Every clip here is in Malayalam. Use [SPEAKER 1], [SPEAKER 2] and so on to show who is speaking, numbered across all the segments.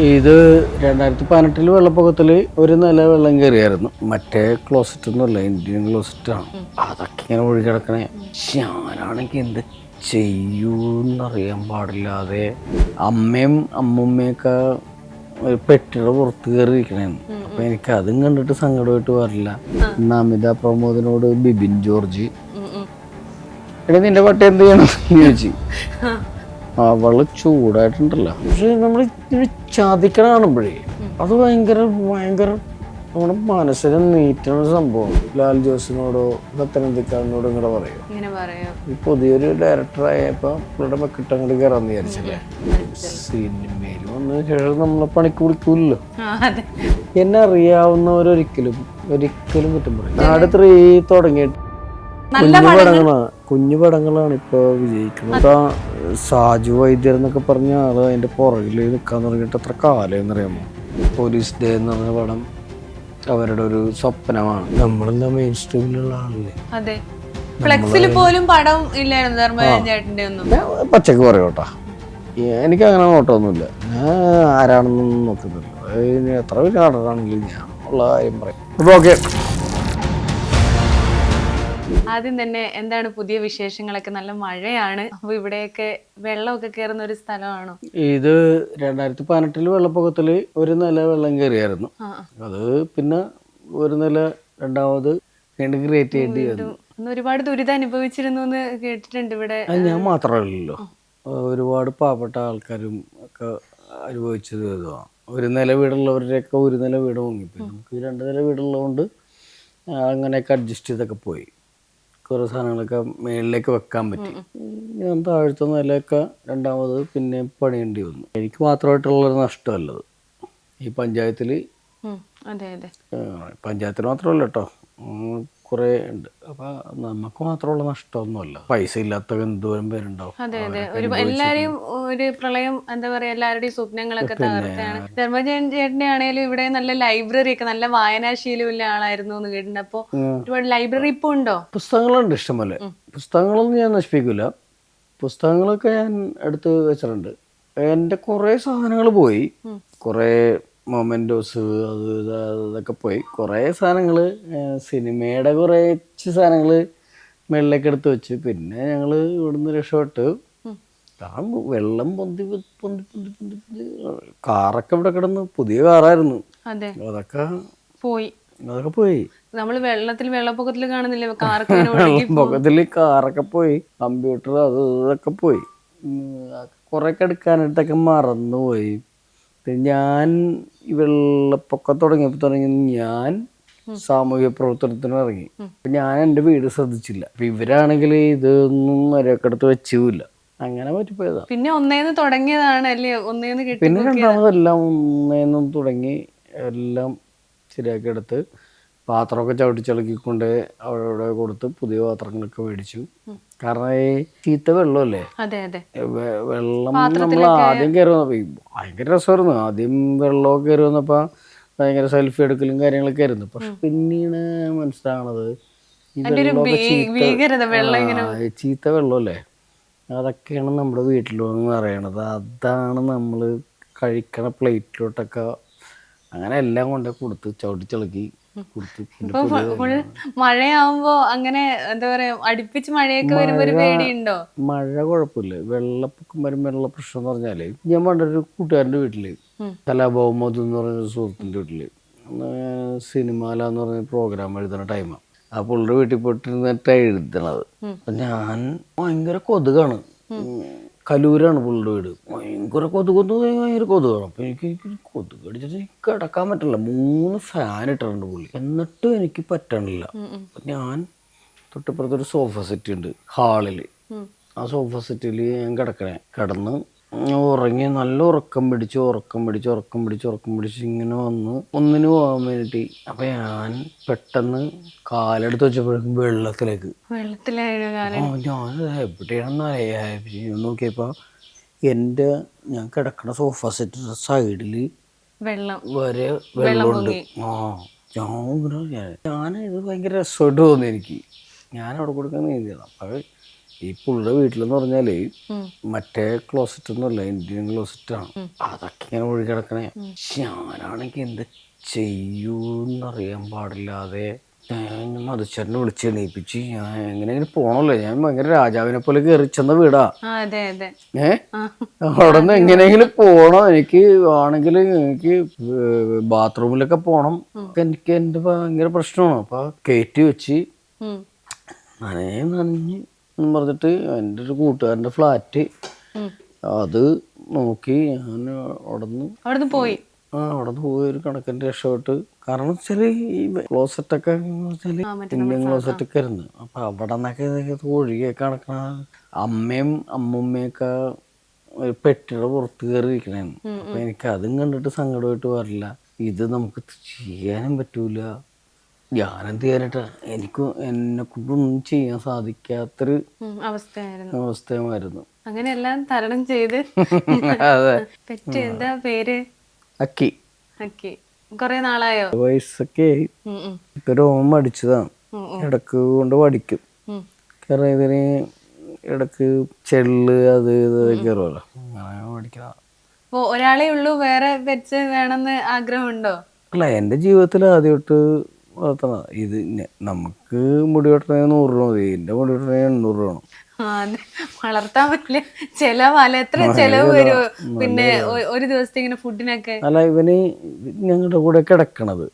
[SPEAKER 1] ഇത് രണ്ടായിരത്തി പതിനെട്ടിൽ വെള്ളപ്പൊക്കത്തിൽ ഒരു നില വെള്ളം കയറിയായിരുന്നു. മറ്റേ ക്ലോസറ്റ് ഒന്നുമല്ല ഇന്ത്യൻ ക്ലോസറ്റാണ് അതൊക്കെ ഇങ്ങനെ ഒഴുകി കിടക്കണേ. ഞാനാണെങ്കിൽ എന്ത് ചെയ്യൂന്നറിയാൻ പാടില്ലാതെ അമ്മയും അമ്മുമ്മയൊക്കെ ഒരു പെട്ടിയുടെ പുറത്ത് കയറി ഇരിക്കണേന്ന് അപ്പൊ എനിക്ക് അതും കണ്ടിട്ട് സങ്കടമായിട്ട് വരില്ല. നമിത പ്രമോദിനോട് ബിബിൻ ജോർജ്. എടാ നിന്റെ പട്ടി എന്ത് ചെയ്യണം? ചോദിച്ചു. അവൾ ചൂടായിട്ടുണ്ടല്ലോ. പക്ഷെ നമ്മൾ ചതിക്കണ കാണുമ്പോഴേ അത് ഭയങ്കര ഭയങ്കര നമ്മുടെ മനസ്സിനെ നീറ്റണ സംഭവം ലാൽ ജോസിനോടോ പത്തനംതിക്കാരനോടോ ഇങ്ങനെ പറയും. ഈ പുതിയൊരു ഡയറക്ടർ ആയപ്പോ പുള്ളിയുടെ മക്കിട്ട് അങ്ങോട്ട് കയറാന്ന് വിചാരിച്ചല്ലേ? സിനിമയിൽ വന്നതിന് ശേഷം നമ്മളെ പണിക്ക്
[SPEAKER 2] വിളിക്കൂല്ലോ
[SPEAKER 1] എന്നെ അറിയാവുന്നവരൊരിക്കലും ഒരിക്കലും കുറ്റം പറയും നാട് ത്രീ തുടങ്ങിയിട്ട് കുഞ്ഞു പടങ്ങളാണ് കുഞ്ഞു പടങ്ങളാണ് ഇപ്പൊ വിജയിക്കുന്നത് സാജു വൈദ്യർ എന്നൊക്കെ പറഞ്ഞ ആൾ അതിന്റെ പുറകിൽ നിൽക്കാൻ തുടങ്ങിയിട്ട് എത്ര കാലം എന്നറിയാമോ പോലീസ് ഡേ എന്ന് പറഞ്ഞ പടം അവരുടെ ഒരു സ്വപ്നമാണ്. നമ്മളെന്താ മെയിൻ സ്ട്രീമിലുള്ള ആളല്ലേ?
[SPEAKER 2] അതെ. ഫ്ലെക്സിൽ പോലും പടം ഇല്ലായിരുന്നു ഒന്നും.
[SPEAKER 1] പച്ചക്ക് പറയോട്ടാ എനിക്ക് അങ്ങനെ നോട്ടൊന്നുമില്ല ഞാൻ ആരാണെന്നൊന്നും നോക്കുന്നില്ല. എത്ര വലിയ നടനാണെങ്കിലും ഞാൻ ഉള്ള കാര്യം പറയും. അപ്പൊ ഓക്കെ.
[SPEAKER 2] ആദ്യം തന്നെ എന്താണ് പുതിയ വിശേഷങ്ങളൊക്കെ? നല്ല മഴയാണ്. അപ്പൊ ഇവിടെയൊക്കെ വെള്ളമൊക്കെ കയറുന്ന ഒരു സ്ഥലമാണോ?
[SPEAKER 1] ഇത് രണ്ടായിരത്തി പതിനെട്ടിൽ വെള്ളപ്പൊക്കത്തിൽ ഒരു നില വെള്ളം കയറിയായിരുന്നു. അത് പിന്നെ ഒരു നില രണ്ടാമത് വീണ്ടും ക്രിയേറ്റ് ചെയ്യേണ്ടി വന്നു.
[SPEAKER 2] ഒരുപാട് ദുരിതം അനുഭവിച്ചിരുന്നു എന്ന് കേട്ടിട്ടുണ്ട് ഇവിടെ.
[SPEAKER 1] ഞാൻ മാത്രമല്ലല്ലോ. ഒരുപാട് പാവപ്പെട്ട ആൾക്കാരും ഒക്കെ അനുഭവിച്ചത് ഇതാണ് ഒരു നില വീടുള്ളവരുടെയൊക്കെ ഒരു നില വീട് മുങ്ങിപ്പോയി നമുക്ക് രണ്ട് നില വീടുള്ളതുകൊണ്ട് അങ്ങനെയൊക്കെ അഡ്ജസ്റ്റ് ചെയ്തൊക്കെ പോയി. കുറേ സാധനങ്ങളൊക്കെ മേളിലേക്ക് വെക്കാൻ പറ്റി. ഞാൻ താഴത്തെ നിലയൊക്കെ രണ്ടാമത് പിന്നെ പണിയേണ്ടി വന്നു. എനിക്ക് മാത്രമായിട്ടുള്ളൊരു നഷ്ടമല്ലത്. ഈ പഞ്ചായത്തിൽ
[SPEAKER 2] പഞ്ചായത്തിൽ
[SPEAKER 1] പഞ്ചായത്തിന് മാത്രമല്ല കേട്ടോ കുറേ ഉണ്ട്. അപ്പൊ നമുക്ക് മാത്രമുള്ള നഷ്ടമൊന്നുമല്ല. പൈസ ഇല്ലാത്ത എന്തോരം പേരുണ്ടാവും.
[SPEAKER 2] അതെ അതെ. ഒരു എല്ലാരെയും ഒരു പ്രളയം എന്താ പറയാ എല്ലാവരുടെയും സ്വപ്നങ്ങളൊക്കെ തകർത്താണ് ധർമ്മജൻ ചേട്ടനെ ആണെങ്കിലും ഇവിടെ നല്ല ലൈബ്രറി ഒക്കെ നല്ല വായനാശീലമുള്ള ആളായിരുന്നു എന്ന് കേട്ടിട്ടുണ്ട്. അപ്പൊ ഒരുപാട് ലൈബ്രറി ഇപ്പൊ ഉണ്ടോ?
[SPEAKER 1] പുസ്തകങ്ങളുണ്ട് ഇഷ്ടംപോലെ. പുസ്തകങ്ങളൊന്നും ഞാൻ നശിപ്പിക്കില്ല പുസ്തകങ്ങളൊക്കെ ഞാൻ എടുത്ത് വെച്ചിട്ടുണ്ട്. എന്റെ കുറേ സാധനങ്ങൾ പോയി. കുറേ മൊമെന്റോസ് അത് അതൊക്കെ പോയി. കുറേ സാധനങ്ങൾ സിനിമയുടെ കുറച്ച് സാധനങ്ങൾ മേളിലേക്ക് എടുത്ത് വെച്ച്. പിന്നെ ഞങ്ങൾ ഇവിടുന്ന് രക്ഷപ്പെട്ട്. ആ വെള്ളം പൊന്തി പൊന്തി പൊന്തി പൊന്തി പൊന്തി. കാറൊക്കെ ഇവിടെ കിടന്ന് പുതിയ കാറായിരുന്നു.
[SPEAKER 2] അതെ.
[SPEAKER 1] അതൊക്കെ
[SPEAKER 2] പോയി.
[SPEAKER 1] അതൊക്കെ പോയി.
[SPEAKER 2] നമ്മൾ വെള്ളത്തിൽ വെള്ളപ്പൊക്കത്തിൽ കാണുന്നില്ലേ?
[SPEAKER 1] കാറൊക്കെ പോയി. കമ്പ്യൂട്ടർ അത് ഇതൊക്കെ പോയി. കുറേയൊക്കെ എടുക്കാനായിട്ടൊക്കെ മറന്നുപോയി. ഞാൻ വെള്ളപ്പൊക്കം തുടങ്ങിയപ്പോൾ തുടങ്ങി ഞാൻ സാമൂഹ്യ പ്രവർത്തനത്തിന് ഇറങ്ങി. അപ്പൊ ഞാൻ എന്റെ വീട് ശ്രദ്ധിച്ചില്ല. അപ്പൊ ഇവരാണെങ്കിൽ ഇതൊന്നും ഒരക്കടുത്ത് വെച്ചില്ല. അങ്ങനെ പറ്റിപ്പോയതാ.
[SPEAKER 2] പിന്നെ ഒന്നേന്ന് തുടങ്ങിയതാണ് അല്ലേ? ഒന്നേന്ന്
[SPEAKER 1] പിന്നെ രണ്ടാമതെല്ലാം ഒന്നേന്നും തുടങ്ങി എല്ലാം ശരിയാക്കി എടുത്ത് പാത്രമൊക്കെ ചവിട്ടിച്ചിളക്കിക്കൊണ്ട് അവിടെ കൊടുത്ത് പുതിയ പാത്രങ്ങളൊക്കെ മേടിച്ചു. കാരണം ഈ ചീത്ത വെള്ളമല്ലേ? വെള്ളം നമ്മൾ ആദ്യം കയറി ഭയങ്കര രസമായിരുന്നു. ആദ്യം വെള്ളമൊക്കെ കയറി വന്നപ്പോ ഭയങ്കര സെൽഫി എടുക്കലും കാര്യങ്ങളൊക്കെ ആയിരുന്നു. പക്ഷെ പിന്നീട് മനസ്സിലാകണത് ഈ ചീത്ത വെള്ളമല്ലേ? അതൊക്കെയാണ് നമ്മുടെ വീട്ടിലോന്ന് പറയണത് അതാണ് നമ്മൾ കഴിക്കണ പ്ലേറ്റിലോട്ടൊക്കെ അങ്ങനെ എല്ലാം കൊണ്ടേ കൊടുത്ത് ചവിട്ടിച്ചിളക്കി
[SPEAKER 2] മഴയാവുമ്പോ അങ്ങനെ എന്താ പറയാ അടുപ്പിച്ച് മഴയൊക്കെ വരുമ്പോ ഒരു പേടിയുണ്ടോ?
[SPEAKER 1] മഴ കുഴപ്പമില്ല. വെള്ളപ്പൊക്കം വരുമ്പോഴുള്ള പ്രശ്നം എന്ന് പറഞ്ഞാൽ ഞാൻ പണ്ടൊരു കൂട്ടുകാരന്റെ വീട്ടിൽ കലാഭൗമത് എന്ന് പറഞ്ഞ സുഹൃത്തിന്റെ വീട്ടിൽ. സിനിമാല എന്ന് പറഞ്ഞ പ്രോഗ്രാം എഴുതുന്ന ടൈമാണ് ആ. പുള്ളിയുടെ വീട്ടിൽ പോയിട്ടിരുന്നിട്ടാണ് എഴുതണത് അപ്പൊ ഞാൻ ഭയങ്കര കൊതുകാണ്. കലൂരാണ് പുള്ളിയുടെ വീട്. ഭയങ്കര കൊതുക് ഭയങ്കര കൊതുകാണ് അപ്പൊ എനിക്ക് കൊതുക് അടിച്ചിട്ട് എനിക്ക് കിടക്കാൻ പറ്റില്ല. മൂന്ന് ഫാൻ ഇട്ടിട്ടുണ്ട് പുള്ളി. എന്നിട്ടും എനിക്ക് പറ്റണില്ല. ഞാൻ തൊട്ടിപ്പുറത്തൊരു സോഫ സെറ്റ് ഉണ്ട് ഹാളിൽ ആ സോഫ സെറ്റിൽ ഞാൻ കിടക്കണേ. കിടന്ന് ഉറങ്ങി നല്ല ഉറക്കം പിടിച്ച് ഉറക്കം പിടിച്ച് ഉറക്കം പിടിച്ച് ഉറക്കം പിടിച്ച് ഇങ്ങനെ വന്ന് ഒന്നിന് പോകാൻ വേണ്ടി അപ്പൊ ഞാൻ പെട്ടെന്ന് കാലെടുത്ത് വെച്ചപ്പോഴേക്കും വെള്ളത്തിലേക്ക്.
[SPEAKER 2] വെള്ളത്തിലായിരുന്നു
[SPEAKER 1] ഞാൻ എവിടെയാണെന്ന് അറിയാം. നോക്കിയപ്പോൾ എന്റെ ഞാൻ കിടക്കണ സോഫ സെറ്റ് സൈഡിൽ
[SPEAKER 2] വെള്ളം.
[SPEAKER 1] വരെ വെള്ളമുണ്ട്. ആ ഞാൻ ഞാൻ- ഇത് ഭയങ്കര രസമായിട്ട് തോന്നി എനിക്ക്. ഞാൻ അവിടെ കൊടുക്കാൻ നീന്തിയത് അപ്പോൾ ഈ പുള്ളിയുടെ വീട്ടിലെന്ന്
[SPEAKER 2] പറഞ്ഞാൽ.
[SPEAKER 1] മറ്റേ ക്ലോസറ്റ് ഒന്നുമല്ല ഇന്ത്യൻ ക്ലോസറ്റ് ആണ് അതൊക്കെ ഇങ്ങനെ ഒഴുകി കിടക്കണേ. ഞാനാണെങ്കിൽ എന്ത് ചെയ്യൂന്നറിയാൻ പാടില്ലാതെ മധുച്ചേട്ടനെ വിളിച്ച് എണീപ്പിച്ച്. ഞാൻ എങ്ങനെയെങ്കിലും പോണല്ലോ. ഞാൻ ഭയങ്കര രാജാവിനെ പോലെ കയറി ചെന്ന വീടാ.
[SPEAKER 2] ഏഹ്
[SPEAKER 1] ഏ? അവിടെ നിന്ന് എങ്ങനെയെങ്കിലും പോണം. എനിക്ക് ആണെങ്കിൽ എനിക്ക് ബാത്റൂമിലൊക്കെ പോണം. എനിക്ക് എന്റെ ഭയങ്കര പ്രശ്നമാണ്. അപ്പൊ കയറ്റി വെച്ച്
[SPEAKER 2] ഉം.
[SPEAKER 1] നനേ നനഞ്ഞ് പറഞ്ഞിട്ട് എന്റെ ഒരു കൂട്ടുകാരന്റെ ഫ്ലാറ്റ് അത് നോക്കി ഞാൻ അവിടെ നിന്ന്
[SPEAKER 2] പോയി.
[SPEAKER 1] ആ അവിടെ നിന്ന് പോയി ഒരു കണക്കിന് രക്ഷപ്പെട്ട് കാരണം വെച്ചാൽ ഈ ക്ലോസറ്റൊക്കെ വെച്ചാൽ ഇന്ത്യൻ ക്ലോസറ്റൊക്കെ ആയിരുന്നു അപ്പൊ അവിടെ നിന്നൊക്കെ ഒഴികെ ഒഴുകിയൊക്കെ കിടക്കണ അമ്മയും അമ്മുമ്മയൊക്കെ ഒരു പെട്ടിയുടെ പുറത്ത് കയറി ഇരിക്കണേന്ന് അപ്പൊ എനിക്ക് അതും കണ്ടിട്ട് സങ്കടമായിട്ട് വരില്ല. ഇത് നമുക്ക് ചെയ്യാനും പറ്റൂല. ഞാനെന്ത് ചെയ്യാനായിട്ട്? എനിക്ക് എന്നെ കൊണ്ടൊന്നും ചെയ്യാൻ സാധിക്കാത്തൊരു
[SPEAKER 2] അവസ്ഥയായിരുന്നു.
[SPEAKER 1] അവസ്ഥയുമായിരുന്നു.
[SPEAKER 2] അങ്ങനെ എല്ലാം തരണം ചെയ്ത്.
[SPEAKER 1] അതെ.
[SPEAKER 2] എന്താ പേര്?
[SPEAKER 1] അക്കി.
[SPEAKER 2] ഓക്കെ കൊറേ നാളായോ?
[SPEAKER 1] വയസ്സൊക്കെ ആയി. രോമം അടിച്ചതാണ് ഇടയ്ക്ക് കൊണ്ട്
[SPEAKER 2] ഉം.
[SPEAKER 1] കാരണം ഇതിന് ഇടയ്ക്ക് ചെള്ള് അത് ഇത് കയറുമല്ലോ അങ്ങനെ പഠിക്കണ
[SPEAKER 2] അപ്പൊ ഒരാളേ ഉള്ളൂ വേറെ പെറ്റ്സ് വേണമെന്ന് ആഗ്രഹമുണ്ടോ?
[SPEAKER 1] അല്ല എന്റെ ജീവിതത്തിൽ ആദ്യമായിട്ട് വളർത്തണ ഇത് നമുക്ക് മുടി വെട്ടണേ നൂറ് രൂപ മതി. എന്റെ മുടി വെട്ടണേ എണ്ണൂറ് രൂപ വേണം.
[SPEAKER 2] വളർത്താൻ പറ്റില്ല. ചെലവല്ല എത്ര ചെലവ് വരുമോ പിന്നെ ഒരു ദിവസത്തെ ഇങ്ങനെ ഫുഡിനൊക്കെ
[SPEAKER 1] അല്ല ഇവന് ഞങ്ങളുടെ കൂടെ കിടക്കണത്.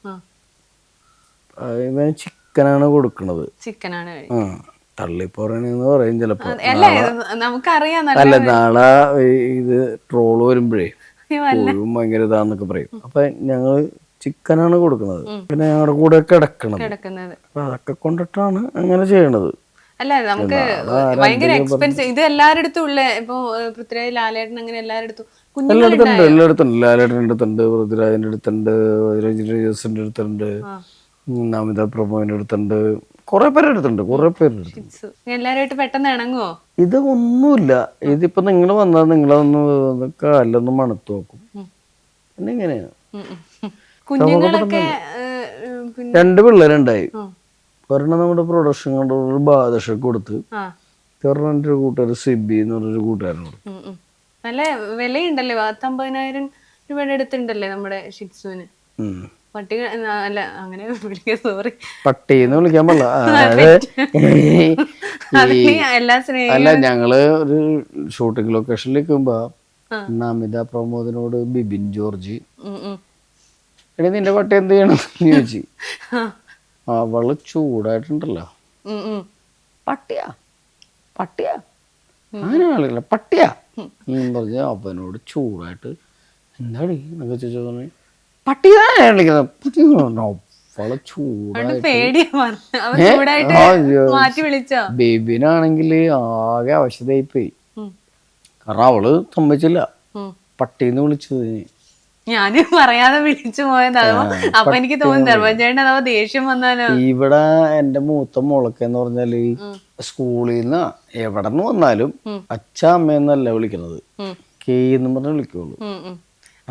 [SPEAKER 1] ഇവന് ചിക്കനാണ് കൊടുക്കണത്.
[SPEAKER 2] ചിക്കനാണ്
[SPEAKER 1] തള്ളിപ്പോറണെന്ന് പറയും ചിലപ്പോ.
[SPEAKER 2] നമുക്കറിയാം
[SPEAKER 1] അല്ല നാളെ ഇത് ട്രോൾ വരുമ്പോഴേ
[SPEAKER 2] വല്ല
[SPEAKER 1] കോഴും ഭയങ്കര ഇതാന്നൊക്കെ പറയും. അപ്പൊ ഞങ്ങൾ ചിക്കനാണ് കൊടുക്കുന്നത് പിന്നെ ഞങ്ങളുടെ കൂടെ കിടക്കണത്. അപ്പൊ അതൊക്കെ കൊണ്ടിട്ടാണ് അങ്ങനെ ചെയ്യണത്.
[SPEAKER 2] അല്ല നമുക്ക് ഭയങ്കര എക്സ്പെൻസ് ഇത് എല്ലാരടുത്തും ഉള്ള. ഇപ്പൊ പൃഥ്വിരാജ് ലാലേട്ടൻ അങ്ങനെ എല്ലാരടുത്തും
[SPEAKER 1] എല്ലായിടത്തുണ്ട് എല്ലായിടത്തുണ്ട്. ലാലേട്ടന്റെ അടുത്തുണ്ട് പൃഥ്വിരാജിന്റെ അടുത്തുണ്ട് രഞ്ജിത് ജോസിന്റെ അടുത്തുണ്ട് നമിത പ്രഭുവിന്റെ അടുത്തുണ്ട്. കുറെ പേരുടെ അടുത്തുണ്ട് കുറെ പേരുടെ.
[SPEAKER 2] എല്ലാവരുമായിട്ട് പെട്ടെന്ന് ഇണങ്ങുമോ
[SPEAKER 1] ഇത് ഒന്നുമില്ല. ഇതിപ്പോ നിങ്ങൾ വന്നാൽ നിങ്ങളൊന്ന് കാലൊന്ന് മണത്ത് നോക്കും. പിന്നെ ഇങ്ങനെയാണ്.
[SPEAKER 2] കുഞ്ഞുങ്ങളൊക്കെ
[SPEAKER 1] രണ്ട് പിള്ളേരുണ്ടായി. ഒരെണ്ണം നമ്മുടെ പ്രൊഡക്ഷൻ കൊണ്ട് ഒരു ബാദഷക്ക് കൊടുത്ത് ഒരെണ്ണം എന്റെ ഒരു കൂട്ടുകാർ സിബി എന്ന് പറഞ്ഞൊരു കൂട്ടുകാരനോട്.
[SPEAKER 2] നല്ല വിലയുണ്ടല്ലേ? പത്തമ്പതിനായിരം രൂപയുടെ അടുത്തുണ്ടല്ലേ നമ്മുടെ ഷിറ്റ്സുവിന്? പട്ടി അല്ല അങ്ങനെ വിളിക്കാൻ സോറി
[SPEAKER 1] പട്ടിന്ന് വിളിക്കാൻ പാടില്ല. അതായത് അല്ല ഞങ്ങൾ ഒരു ഷൂട്ടിംഗ് ലൊക്കേഷനിലേക്ക്
[SPEAKER 2] ആ.
[SPEAKER 1] നമിത പ്രമോദിനോട് ബിബിൻ ജോർജ്. എടി നിന്റെ പട്ടി എന്ത് ചെയ്യണം? ചോദിച്ചു. അവൾ ചൂടായിട്ടുണ്ടല്ലോ. പട്ടിയാ. പട്ടിയാ. അങ്ങനെ ആളില്ല പട്ടിയാ. എന്നും പറഞ്ഞ് അവനോട് ചൂടായിട്ട് എന്താടി എന്നൊക്കെ ചോദിച്ചു പറഞ്ഞു പട്ടിയാണ് വിളിക്കുന്നത് പട്ടി അവളെ
[SPEAKER 2] പറഞ്ഞു? ചൂടായിട്ട്
[SPEAKER 1] ബേബിനാണെങ്കിൽ ആകെ അവശതയായി പോയി കാരണം അവൾ സമ്മതിച്ചില്ല. പട്ടീന്ന് വിളിച്ചത്
[SPEAKER 2] ഞാൻ പറയാതെ വിളിച്ചു പോയതാണോ അപ്പൊ എനിക്ക് തോന്നുന്നു ധർമ്മചേട്ടൻ അഥവാ ദേഷ്യം വന്നാലോ?
[SPEAKER 1] ഇവിടെ എന്റെ മൂത്ത മുളക്ക് എന്ന് പറഞ്ഞാൽ സ്കൂളിൽ നിന്ന് എവിടെ നിന്ന് വന്നാലും അച്ഛ അമ്മയെന്നല്ല
[SPEAKER 2] വിളിക്കുന്നത്
[SPEAKER 1] കെ എന്ന് പറഞ്ഞ് വിളിക്കുള്ളൂ.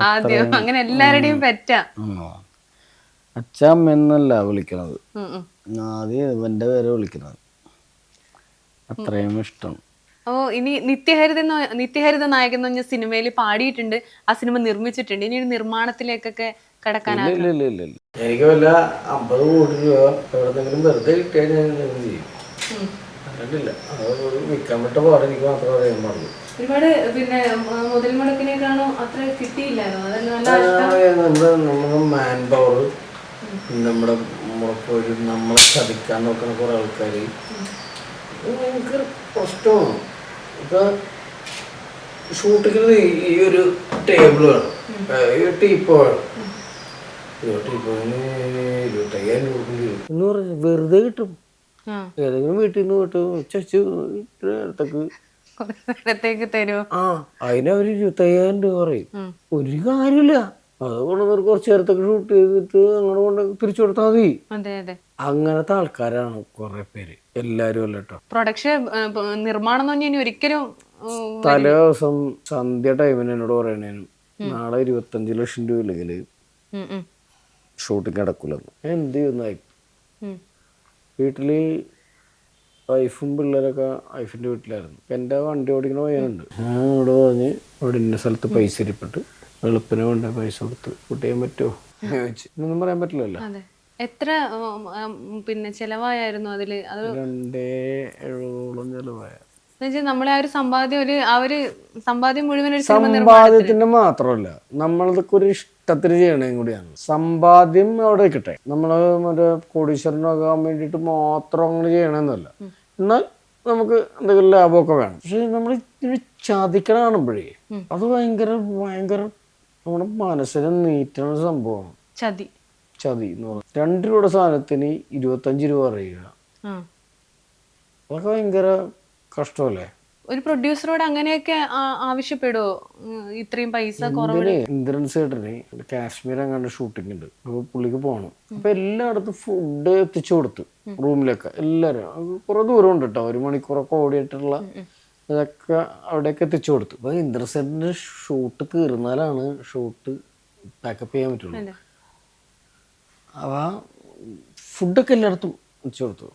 [SPEAKER 2] ആദ്യം അങ്ങനെ എല്ലാവരുടെയും പറ്റ.
[SPEAKER 1] അച്ഛ അമ്മ എന്നല്ല വിളിക്കണത്. ആദ്യം ഇവന്റെ പേരെ വിളിക്കണത്. അത്രയും ഇഷ്ടം.
[SPEAKER 2] ഓ ഇനി നിത്യഹരിത എന്ന് നിത്യഹരിത നായകൻ എന്ന് പറഞ്ഞ സിനിമയിൽ പാടിയിട്ടുണ്ട്. ആ സിനിമ നിർമ്മിച്ചിട്ടുണ്ട്. ഇനി ഒരു നിർമ്മാണത്തിലേക്കൊക്കെ
[SPEAKER 1] എനിക്ക് വല്ല അമ്പത് കോടി രൂപ എവിടെന്നെങ്കിലും വെറുതെ കിട്ടിയാൽ ഞാൻ എന്തെങ്കിലും ചെയ്യും? അല്ലാണ്ടില്ല അത് ഒരു വിൽക്കാൻ പറ്റ പാട് എനിക്ക് മാത്രമേ അറിയാൻ പാടുള്ളൂ.
[SPEAKER 2] ഒരുപാട് പിന്നെ മുതൽ മുടക്കിനേക്കാണോ അത്ര കിട്ടിയില്ലായിരുന്നു.
[SPEAKER 1] മാൻ പവർ നമ്മുടെ മുളപ്പൊരു നമ്മളെ ചതിക്കാൻ നോക്കുന്ന കുറെ ആൾക്കാർ ഭയങ്കര പ്രശ്നമാണ്. ഇപ്പൊ ഷൂട്ടിങ്ങിന് ഈ ഒരു ടേബിൾ വേണം. ഈ ടീപ്പോ വേണം. ഇരുപത്തയ്യായിരം രൂപ വെറുതെ കിട്ടും. ഏതെങ്കിലും വീട്ടിൽ നിന്ന് കിട്ടും ചച്ചു ഇടത്തേക്ക്
[SPEAKER 2] കുറേ നേരത്തേക്ക് തരുമോ
[SPEAKER 1] ആ അതിന് അവർ ഇരുപത്തയ്യായിരം രൂപ പറയും. ഒരു കാര്യമില്ല. അത് കൊണ്ടുവന്നവർ കുറച്ച് നേരത്തേക്ക് ഷൂട്ട് ചെയ്തിട്ട് അങ്ങനെ കൊണ്ട് തിരിച്ചു കൊടുത്താൽ മതി.
[SPEAKER 2] അതെ അതെ.
[SPEAKER 1] അങ്ങനത്തെ ആൾക്കാരാണ് കുറെ പേര്. എല്ലാരും അല്ല കേട്ടോ
[SPEAKER 2] പ്രൊഡക്ഷൻ നിർമ്മാണം ഇനി ഒരിക്കലും
[SPEAKER 1] തലേ ദിവസം സന്ധ്യ ടൈമിന് എന്നോട് പറയണേനും നാളെ ഇരുപത്തഞ്ച് ലക്ഷം രൂപ ഇല്ലെങ്കിൽ ഷൂട്ടിങ് നടക്കൂലെന്ന് ഞാൻ എന്ത് ചെയ്യുന്നായി. വീട്ടിൽ വൈഫും പിള്ളേരൊക്കെ വൈഫിന്റെ വീട്ടിലായിരുന്നു. എന്റെ എന്റെ വണ്ടി ഓടിക്കണ പയ്യനുണ്ട്. ഞാൻ ഇവിടെ പറഞ്ഞ് ഇവിടെ ഇന്ന സ്ഥലത്ത് പൈസ ഇരിപ്പിട്ട് വെളുപ്പിന് കൊണ്ട് പൈസ കൊടുത്ത് കൂട്ടിയാൻ പറ്റുമോ? ചോദിച്ചു. ഒന്നും പറയാൻ പറ്റില്ലല്ലോ.
[SPEAKER 2] എത്ര പിന്നെ ചെലവായിരുന്നു അതിൽ? അത്
[SPEAKER 1] രണ്ടേ എഴുപതോളം ചിലവായ.
[SPEAKER 2] നമ്മളെ ആ ഒരു സമ്പാദ്യം ഒരു ആ ഒരു സമ്പാദ്യം മുഴുവൻ
[SPEAKER 1] സമ്പാദ്യത്തിന്റെ മാത്രമല്ല നമ്മളതൊക്കെ ഒരു ഇഷ്ടത്തിന് ചെയ്യണേം കൂടിയാണ്. സമ്പാദ്യം അവിടെ കിട്ടെ നമ്മൾ മറ്റേ കോടീശ്വരനാകാൻ വേണ്ടിട്ട് മാത്രം അങ്ങനെ ചെയ്യണമെന്നല്ല എന്നാൽ നമുക്ക് എന്തെങ്കിലും ലാഭമൊക്കെ വേണം. പക്ഷെ നമ്മൾ ചതിക്കണ കാണുമ്പോഴേ അത് ഭയങ്കര ഭയങ്കര നമ്മുടെ മനസ്സിനെ നീറ്റണ സംഭവമാണ്.
[SPEAKER 2] ചതി.
[SPEAKER 1] ചതി എന്ന് പറഞ്ഞു. രണ്ട് രൂപയുടെ സാധനത്തിന് ഇരുപത്തഞ്ച് രൂപ അറിയുക അതൊക്കെ ഭയങ്കര കഷ്ടമല്ലേ?
[SPEAKER 2] ഒരു പ്രൊഡ്യൂസറോട് അങ്ങനെയൊക്കെ ആവശ്യപ്പെടുമോ ഇത്രയും പൈസ ഇന്ദ്രൻസ്
[SPEAKER 1] ഏട്ടന് ഇന്ദ്രൻ സേട്ടന് കാശ്മീർ അങ്ങാണ്ട് ഷൂട്ടിംഗ് ഉണ്ട്. അപ്പൊ പുള്ളിക്ക് പോകണം അപ്പൊ എല്ലായിടത്തും ഫുഡ് എത്തിച്ചു കൊടുത്തു റൂമിലൊക്കെ. എല്ലാരും. കുറെ ദൂരം ഉണ്ട് കേട്ടോ ഒരു മണിക്കൂറൊക്കെ ഓടിയിട്ടുള്ള ഇതൊക്കെ അവിടെയൊക്കെ എത്തിച്ചു കൊടുത്തു. അപ്പൊ ഇന്ദ്രൻ സേട്ടന്റെ ഷൂട്ട് തീർന്നാലാണ് ഷൂട്ട് പാക്കപ്പ് ചെയ്യാൻ പറ്റുള്ളൂ. അവ ഫുഡൊക്കെ എല്ലായിടത്തും വെച്ചു കൊടുത്തു.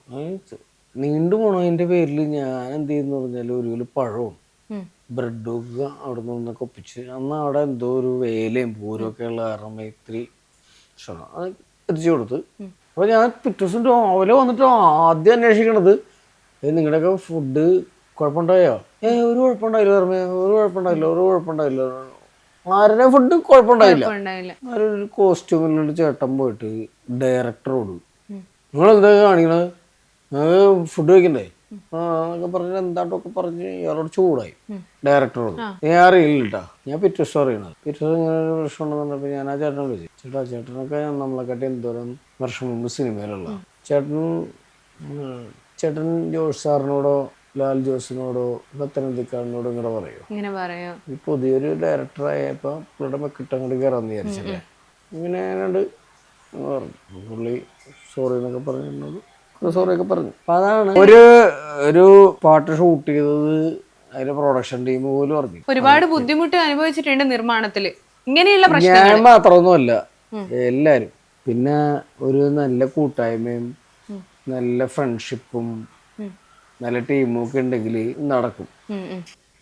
[SPEAKER 1] നീണ്ടു പോണതിന്റെ പേരിൽ ഞാൻ എന്ത് ചെയ്യുന്നു പറഞ്ഞാൽ ഒരു കിലോ പഴവും. ബ്രെഡും ഒക്കെ അവിടെ നിന്നൊക്കെ ഒപ്പിച്ച് അന്ന് അവിടെ എന്തോ ഒരു വേലയും പൂരം ഒക്കെ ഉള്ള കാരണം ഇത്തിരി ക്ഷണം. അത് എത്തിച്ചു കൊടുത്ത്. അപ്പോൾ ഞാൻ പിറ്റേ ദിവസം രാവിലെ വന്നിട്ട് ആദ്യം അന്വേഷിക്കണത് നിങ്ങളുടെയൊക്കെ ഫുഡ് കുഴപ്പമുണ്ടായോ? ഏ ഒരു കുഴപ്പമുണ്ടായില്ല ഓർമ്മ ഒരു കുഴപ്പമുണ്ടായില്ല ഒരു കുഴപ്പമുണ്ടായില്ല. ആരുടെ ഫുഡ് കുഴപ്പമുണ്ടായില്ല. ഒരു കോസ്റ്റ്യൂമിലുള്ള ചേട്ടൻ പോയിട്ട് ഡയറക്ടറോട്. നിങ്ങൾ എന്താ കാണിക്കണത് ഫുഡ് കഴിക്കണ്ടേ? ആ എന്നൊക്കെ പറഞ്ഞ് എന്താട്ടൊക്കെ പറഞ്ഞ് ഇയാളോട് ചൂടായി. ഡയറക്ടറോട്. ഞാൻ അറിയില്ല കേട്ടാ ഞാൻ പിറ്റേ ദിവസം അറിയണത് പിറ്റേ ദിവസം ഇങ്ങനെ ഒരു പ്രശ്നം ഉണ്ടെന്ന് പറഞ്ഞപ്പോൾ ഞാൻ ആ ചേട്ടനെ വിളിച്ചു. ചേട്ടാ ചേട്ടനൊക്കെ നമ്മളെക്കാട്ടി എന്തോരം വർഷം മുമ്പ് സിനിമയിലുള്ള. ചേട്ടൻ ചേട്ടൻ ജോഷ് സാറിനോടോ ലാൽ ജോസിനോടോ പത്തനംതിക്കാടിനോടോ ഇങ്ങനെ പറയോ.
[SPEAKER 2] ഇങ്ങനെ പറയോ.
[SPEAKER 1] ഈ പുതിയൊരു ഡയറക്ടറായപ്പോ പുള്ളിയുടെ മെക്കിട്ട് അങ്ങോട്ട് കയറാന്ന് വിചാരിച്ചല്ലേ ഇങ്ങനെ ഏതാണ്ട് പറഞ്ഞു പുള്ളി സോറി എന്നൊക്കെ പറഞ്ഞു എന്നോട് സോറി ഒക്കെ പറഞ്ഞു. അപ്പൊ അതാണ് ഒരു ഒരു പാട്ട് ഷൂട്ട് ചെയ്തത് അതിന്റെ പ്രൊഡക്ഷൻ ടീം പോലും പറഞ്ഞു
[SPEAKER 2] ഒരുപാട് ബുദ്ധിമുട്ട് അനുഭവിച്ചിട്ടുണ്ട് നിർമ്മാണത്തിൽ. ഇങ്ങനെയുള്ള
[SPEAKER 1] ഞാൻ മാത്രമൊന്നുമല്ല എല്ലാരും. പിന്നെ ഒരു നല്ല കൂട്ടായ്മയും നല്ല ഫ്രണ്ട്ഷിപ്പും നല്ല ടീമും ഒക്കെ ഉണ്ടെങ്കിൽ നടക്കും.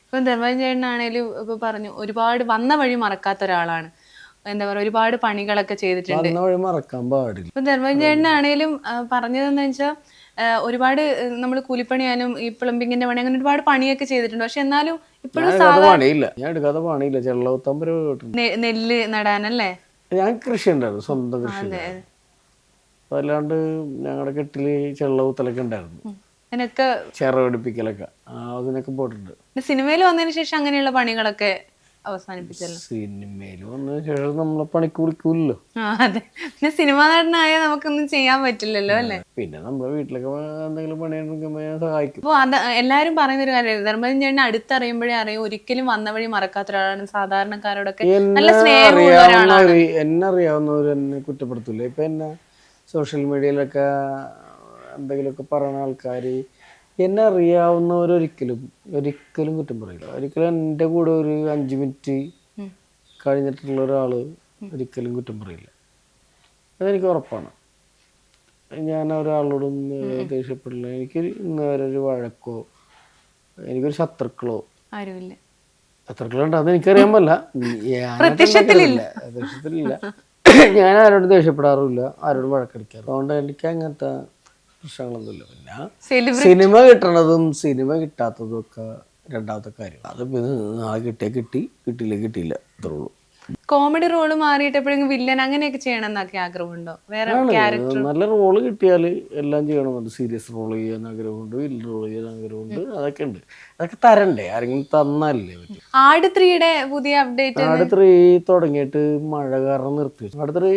[SPEAKER 2] ഇപ്പം ധർമ്മജൻ ചേട്ടനാണേലും ഇപ്പൊ പറഞ്ഞു ഒരുപാട് വന്ന വഴി മറക്കാത്ത ഒരാളാണ്. എന്താ പറയാ ഒരുപാട് പണികളൊക്കെ ചെയ്തിട്ടുണ്ട്.
[SPEAKER 1] മറക്കാൻ പാടില്ല.
[SPEAKER 2] ഇപ്പം പറഞ്ഞതെന്ന് വെച്ചാൽ ഒരുപാട് നമ്മൾ കൂലിപ്പണിയാനും ഈ പ്ലംബിങ്ങിന്റെ പണി അങ്ങനെ ഒരുപാട് പണിയൊക്കെ ചെയ്തിട്ടുണ്ട്. പക്ഷെ എന്നാലും ഇപ്പോഴും
[SPEAKER 1] ഞാൻ എടുക്കാത്ത പണിയില്ല. ഞാൻ എടുക്കാത്ത പണിയില്ല. ചെള്ളവത്താൻ
[SPEAKER 2] നെല്ല് നടാനല്ലേ?
[SPEAKER 1] ഞാൻ കൃഷി ഉണ്ടായിരുന്നു സ്വന്തം കൃഷി അതല്ലാണ്ട് ഞങ്ങളുടെ കെട്ടിൽ ചെള്ളവുത്തലൊക്കെ ഉണ്ടായിരുന്നു.
[SPEAKER 2] അതിനൊക്കെ
[SPEAKER 1] ചിറ പിടിപ്പിക്കലൊക്കെ അതിനൊക്കെ പോയിട്ടുണ്ട്.
[SPEAKER 2] സിനിമയിൽ വന്നതിന് ശേഷം അങ്ങനെയുള്ള പണികളൊക്കെ അവസാനിപ്പിച്ചല്ലോ.
[SPEAKER 1] സിനിമയിൽ വന്നതിന് ശേഷം നമ്മളെ പണിക്ക് വിളിക്കൂലല്ലോ.
[SPEAKER 2] അതെ. പിന്നെ സിനിമാ നടനായ നമുക്കൊന്നും ചെയ്യാൻ പറ്റില്ലല്ലോ അല്ലേ?
[SPEAKER 1] പിന്നെ നമ്മുടെ വീട്ടിലൊക്കെ എന്തെങ്കിലും പണിയുണ്ടെങ്കിൽ ഞാൻ സഹായിക്കും.
[SPEAKER 2] അപ്പോൾ അത് എല്ലാവരും പറയുന്ന ഒരു കാര്യം ധർമ്മജൻ ചേട്ടൻ അടുത്തറിയുമ്പോഴേ അറിയും ഒരിക്കലും വന്ന വഴി മറക്കാത്ത ഒരാളാണ്. സാധാരണക്കാരോടൊക്കെ നല്ല
[SPEAKER 1] എന്നെ
[SPEAKER 2] സ്നേഹമുള്ള ഒരാളാണ്.
[SPEAKER 1] അറിയാവുന്നവര് എന്നെ അറിയാവുന്നവർ എന്നെ കുറ്റപ്പെടുത്തൂല. ഇപ്പൊ എന്നെ സോഷ്യൽ മീഡിയയിലൊക്കെ എന്തെങ്കിലുമൊക്കെ പറയുന്ന ആൾക്കാർ എന്നെ അറിയാവുന്നവരൊരിക്കലും ഒരിക്കലും കുറ്റം പറയില്ല. ഒരിക്കലും എന്റെ കൂടെ ഒരു അഞ്ച് മിനിറ്റ് കഴിഞ്ഞിട്ടുള്ള ഒരാൾ ഒരിക്കലും കുറ്റം പറയില്ല. അതെനിക്ക് ഉറപ്പാണ്. ഞാൻ ഒരാളോടും ദേഷ്യപ്പെടില്ല. എനിക്ക് ഇന്ന് വരെ ഒരു വഴക്കോ എനിക്കൊരു ശത്രുക്കളോ
[SPEAKER 2] ആരുമില്ല.
[SPEAKER 1] ശത്രുക്കളുണ്ട് അത് എനിക്കറിയാൻ പറ്റില്ല പ്രത്യക്ഷത്തിലില്ല. ഞാൻ ആരോടും ദേഷ്യപ്പെടാറുമില്ല. ആരോടും വഴക്കടിക്കാറ് അതുകൊണ്ട് എനിക്ക് അങ്ങനത്തെ പ്രശ്നങ്ങളൊന്നുമില്ല. പിന്നെ സിനിമ കിട്ടണതും സിനിമ കിട്ടാത്തതും ഒക്കെ രണ്ടാമത്തെ കാര്യം. അത് പിന്നെ ആ കിട്ടിയാൽ കിട്ടി കിട്ടിയില്ല കിട്ടിയില്ല. അത്രേ ഉള്ളൂ.
[SPEAKER 2] കോമഡി റോൾ മാറിയിട്ട് എപ്പോഴും വില്ലൻ അങ്ങനെയൊക്കെ ചെയ്യണം എന്നൊക്കെ ആഗ്രഹമുണ്ടോ? വേറെ ക്യാരക്ടർ
[SPEAKER 1] നല്ല റോൾ കിട്ടിയാൽ എല്ലാം ചെയ്യണമെന്നുണ്ട്. സീരിയസ് റോൾ ചെയ്യാൻ ആഗ്രഹമുണ്ട് വില്ലൻ റോൾ ചെയ്യാൻ ആഗ്രഹമുണ്ട് അതൊക്കെ ഉണ്ട്. അതൊക്കെ തരണ്ടേ? ആരെങ്കിലും തന്നാലല്ലേ
[SPEAKER 2] ആട് ത്രീയുടെ പുതിയ അപ്ഡേറ്റ്
[SPEAKER 1] ആട് ത്രീ തുടങ്ങിയിട്ട് മഴ കാരണം നിർത്തി വെച്ചു. ആട് ത്രീ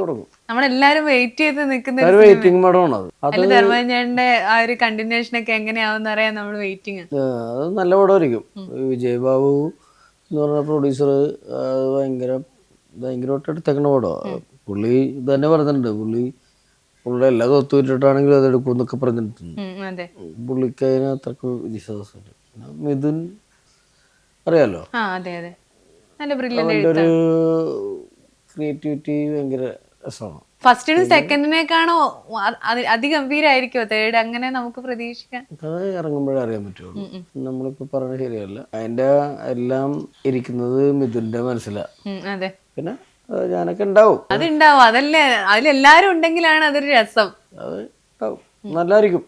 [SPEAKER 1] തുടങ്ങും.
[SPEAKER 2] നമ്മളെല്ലാരും വെയിറ്റ് ചെയ്ത് നിൽക്കുന്ന
[SPEAKER 1] ഒരു വെയിറ്റിംഗ് മടമാണ് അത്.
[SPEAKER 2] ധർമ്മജന്റെ ആ ഒരു കണ്ടിന്യൂഷൻ ഒക്കെ എങ്ങനെയാവും അറിയാൻ നമ്മൾ വെയിറ്റിംഗ്
[SPEAKER 1] അത് നല്ല പടമായിരിക്കും. വിജയ് ബാബു എന്ന് പറഞ്ഞ പ്രൊഡ്യൂസർ ഭയങ്കര ഭയങ്കരമായിട്ട് എടുത്തേക്കണ പടമാണ് പുള്ളി ഇത് തന്നെ പറഞ്ഞിട്ടുണ്ട്. പുള്ളി പുള്ളിയുടെ എല്ലാ തൊത്തു വിട്ടിട്ടാണെങ്കിലും അത് എടുക്കും എന്നൊക്കെ പറഞ്ഞിട്ടുണ്ട് പുള്ളിക്ക് അതിന് അത്രയ്ക്ക് വിശ്വാസമുണ്ട്. മിഥുൻ അറിയാലോ? ഒരു ക്രിയേറ്റിവിറ്റി ഭയങ്കര രസമാണ്.
[SPEAKER 2] ഫസ്റ്റിനും സെക്കൻഡിനേക്കാണോ അതിഗംഭീരായിരിക്കോ തേർഡ് അങ്ങനെ നമുക്ക് പ്രതീക്ഷിക്കാം.
[SPEAKER 1] അത് ഇറങ്ങുമ്പോഴേ അറിയാൻ പറ്റുള്ളൂ. നമ്മളിപ്പോ പറഞ്ഞ ശരിയല്ല. അതിന്റെ എല്ലാം ഇരിക്കുന്നത് മിഥുന്റെ മനസ്സിലാണ്
[SPEAKER 2] അതെ.
[SPEAKER 1] പിന്നെ ഞാനൊക്കെ ഉണ്ടാവും.
[SPEAKER 2] അതുണ്ടാവും. അതല്ലേ അതിലെല്ലാരും ഉണ്ടെങ്കിലാണ് അതൊരു രസം.
[SPEAKER 1] അത് ഉണ്ടാവും. നല്ലതായിരിക്കും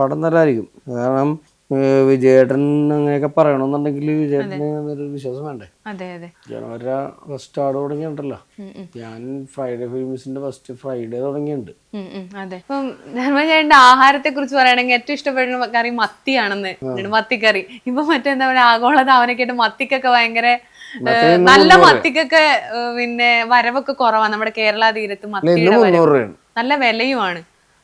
[SPEAKER 1] പടം നല്ലതായിരിക്കും കാരണം വിജയേട്ടൻ അങ്ങനെയൊക്കെ പറയണമെന്നുണ്ടെങ്കിൽ വിജയേട്ടന് ഒരു വിശ്വാസം വേണ്ടേ?
[SPEAKER 2] അതെ അതെ.
[SPEAKER 1] ജനുവരി ഫസ്റ്റ് ആട് തുടങ്ങിയിട്ടുണ്ടല്ലോ. ഞാൻ ഫ്രൈഡേ ഫിലിംസിന്റെ ഫസ്റ്റ് ഫ്രൈഡേ തുടങ്ങിയിട്ടുണ്ട്.
[SPEAKER 2] അതെ. ധർമ്മചേട്ടന്റെ ആഹാരത്തെ കുറിച്ച് പറയുകയാണെങ്കിൽ ഏറ്റവും ഇഷ്ടപ്പെടുന്ന കറി മത്തിയാണെന്ന്. മത്തിക്കറി. ഇപ്പൊ മറ്റെന്താ പറയുക ആഗോള ധാവനക്കായിട്ട് മത്തിക്കൊക്കെ ഭയങ്കര നല്ല മത്തിക്കൊക്കെ പിന്നെ വരവൊക്കെ കുറവാണ് നമ്മുടെ കേരള തീരത്ത്
[SPEAKER 1] മത്തി
[SPEAKER 2] മത്തിയുടെ വരവ്. നല്ല വിലയുമാണ്.